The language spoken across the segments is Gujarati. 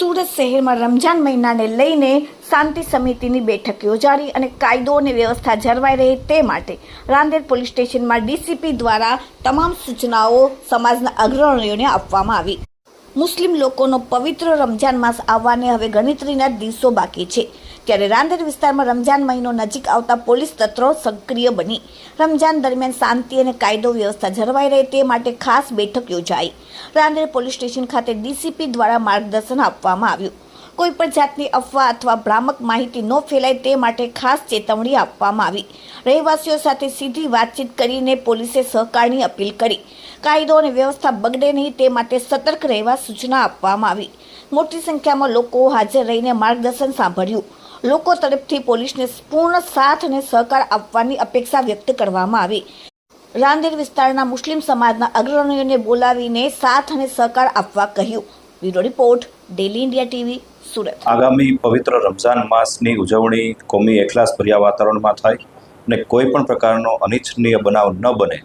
સુરત શહેરમાં રમજાન મહિનાને લઈને શાંતિ સમિતિની બેઠક યોજાઈ અને કાયદો અને વ્યવસ્થા જળવાઈ રહે તે માટે રાંદેર પોલીસ સ્ટેશનમાં ડીસીપી દ્વારા તમામ સૂચનાઓ સમાજના અગ્રણીઓને આપવામાં આવી. મુસ્લિમ લોકોનો પવિત્ર રમજાન માસ આવવાને હવે ગણતરીના દિવસો બાકી છે. ત્યારે રાંદેર વિસ્તારમાં રમજાન મહિનો નજીક આવતા પોલીસ તંત્રો સક્રિય બની. રમજાન દરમિયાન શાંતિ અને કાયદો વ્યવસ્થા જળવાઈ રહે તે માટે ખાસ બેઠક યોજાઈ. રાંદેર પોલીસ સ્ટેશન ખાતે ડીસીપી દ્વારા માર્ગદર્શન આપવામાં આવ્યું. કોઈ પણ જાતની અફવા અથવા ભ્રામક માહિતી ન ફેલાય તે માટે ખાસ ચેતવણી આપવામાં આવી. રહેવાસીઓ સાથે સીધી વાતચીત કરીને પોલીસે સહકારની અપીલ કરી. કાયદો અને વ્યવસ્થા બગડે નહીં તે માટે સતર્ક રહેવા સૂચના આપવામાં આવી. મોટી સંખ્યામાં લોકો હાજર રહીને માર્ગદર્શન સાંભળ્યું. લોકો તરફથી પોલીસને પૂર્ણ સાથ અને સહકાર આપવાની અપેક્ષા વ્યક્ત કરવામાં આવી. રાંદેર વિસ્તારના મુસ્લિમ સમાજના અગ્રણીઓને બોલાવીને સાથ અને સહકાર આપવા કહ્યું. Bureau report, daily India TV, Surat. આગામી પવિત્ર રમઝાન માસની ઉજવણી કોમી એકલાસ ભર્યા વાતાવરણમાં થાય અને કોઈ પણ પ્રકારનો અનિચ્છનીય બનાવ ન બને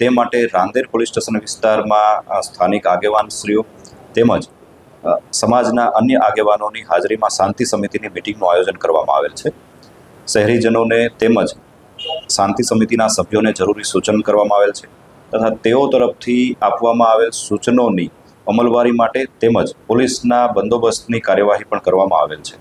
તે માટે રાંદેર પોલીસ સ્ટેશન વિસ્તારમાં સ્થાનિક આગેવાનશ્રીઓ તેમજ સમાજના અન્ય આગેવાનોની હાજરીમાં શાંતિ સમિતિની મિટિંગનું આયોજન કરવામાં આવેલ છે. શહેરીજનોને તેમજ શાંતિ સમિતિના સભ્યોને જરૂરી સૂચન કરવામાં આવેલ છે તથા તેઓ તરફથી આપવામાં આવેલ સૂચનોની અમલવારી માટે તેમજ પોલીસના બંદોબસ્તની કાર્યવાહી પણ કરવામાં આવેલ છે.